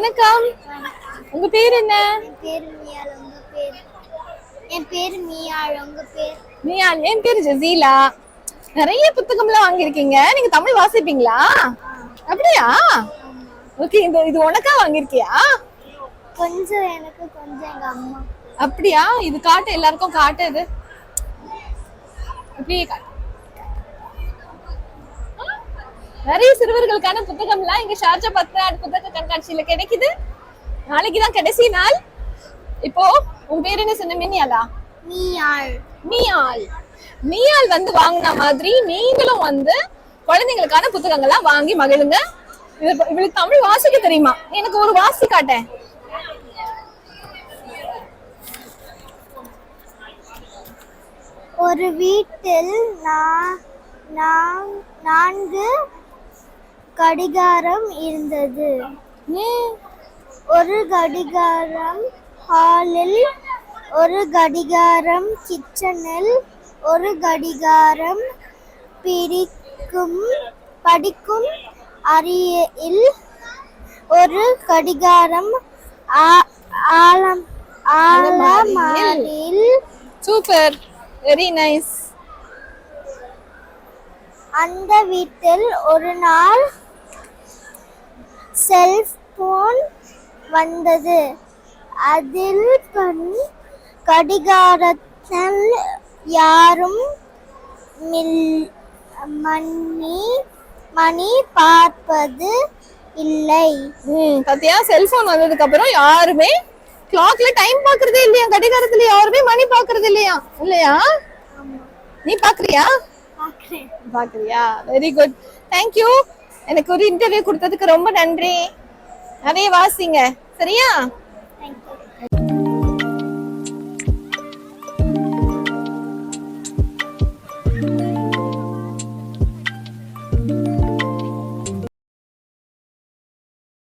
வணக்கம். உங்க பேர் என்ன? என் பேர் மியாள் உங்க பேர்? என் பேர் மியாள் உங்க பேர்? நீயால் என் பேர் ஜசீலா. நிறைய புத்தகம்லாம் வாங்கியிருக்கீங்க. நீங்க தமிழ் வாசிப்பீங்களா? அப்படியா? ஓகே இந்த இது உனக்கா வாங்கியிருக்கியா? கொஞ்சம் எனக்கு கொஞ்சம் எங்க அம்மா. அப்படியா? இது காட்டு எல்லாருக்கும் காட்டு இது அப்படியே காட்டு. நிறைய சிறுவர்களுக்கான புத்தகம்லாம் இங்க ஷார்ஜா பத்ராட் புத்தக கண்காட்சியில கிடைக்குது. நாளைக்கு தான் கடைசி நாள். இப்போ உன் பேர் என்ன சொன்ன மினியாலா மியாள். மியால் மியால் வந்து வாங்கின மாதிரி நீங்களும் வந்து குழந்தைங்களுக்கான புத்தகங்கள்லாம் வாங்கி மகிழுங்க. இது- இவளுக்கு தமிழ் வாசிக்க தெரியுமா? எனக்கு ஒரு வாசி காட்டேன். ஒரு வீட்டில் நான்கு கடிகாரம் இருந்தது? ஒரு கடிகாரம் ஹாலில் ஒரு கடிகாரம் கிச்சனில் ஒரு கடிகாரம் பிடிக்கும் படிக்கும் அறையில் ஒரு கடிகாரம் ஆ- ஆலம் ஆலமரியில் சூப்பர். வெரி நைஸ் அந்த வீட்டில் ஒரு நாள் செல்போன் வந்தது. அதில் கண் கடிகாரத்தில் யாரும் மணி மணி பார்ப்பது இல்லை. பாத்தியா? செல்போன் வந்ததுக்கு அப்புறம் யாருமே கிளாக்ல டைம் பாக்குறதே இல்லையா? கடிகாரத்துல யாருமே மணி பாக்குறது இல்லையா? இல்லையா? நீ பாக்குறியா பாக்குறியா வெரி குட் தேங்க்யூ எனக்கு ஒரு இன்டர்வியூ கொடுத்ததுக்கு ரொம்ப நன்றி. நிறைய வாசிங்க. சரியா?